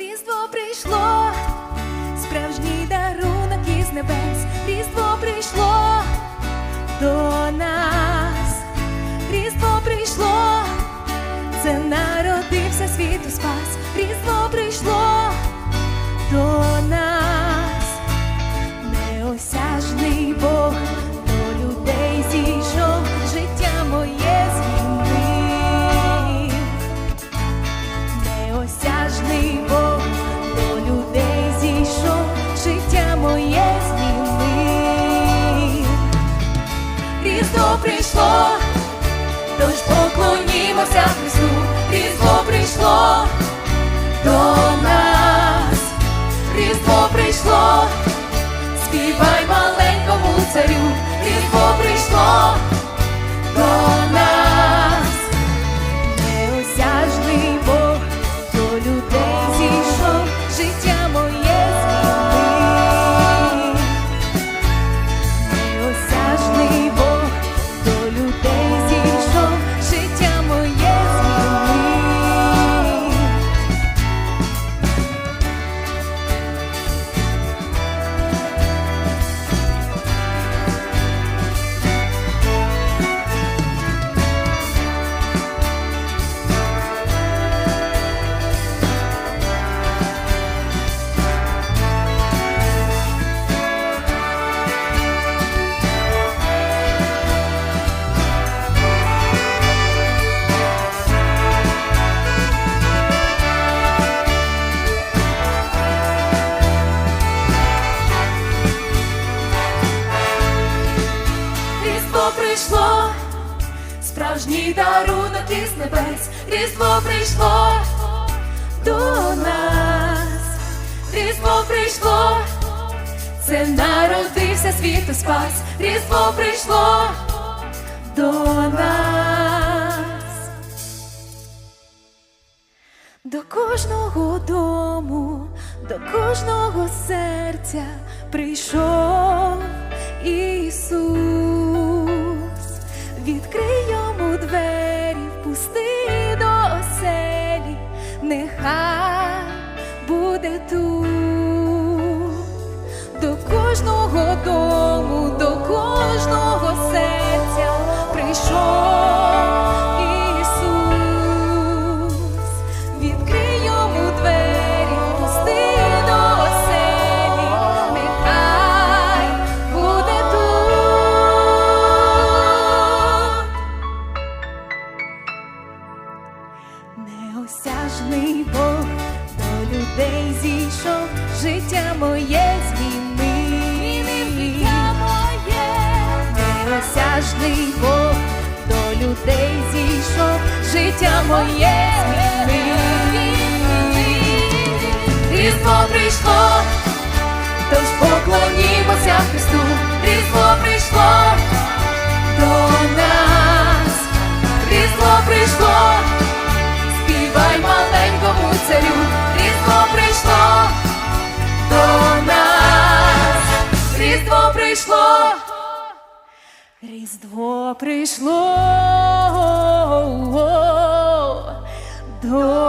Різдво прийшло, справжній дарунок із небес, Різдво прийшло до нас, Різдво прийшло, це народився світу спас, Різдво прийшло до нас, Різдво прийшло, тож поклонімося Христу, Різдво прийшло. До Прийшло, справжній дарунок із небес, Різдво прийшло до нас, Різдво прийшло, це народився світу спас, Різдво прийшло до нас. До кожного дому, до кожного серця прийшов Ісус, відкрий йому двері, впусти до оселі, нехай буде тут, до кожного дому, до кожного людей зійшов, життя моє змінив. Неосяжний Бог до людей зійшов, життя моє змінив. Різдво прийшло, тож поклонімося Христу, Різдво прийшло Різдво прийшло. До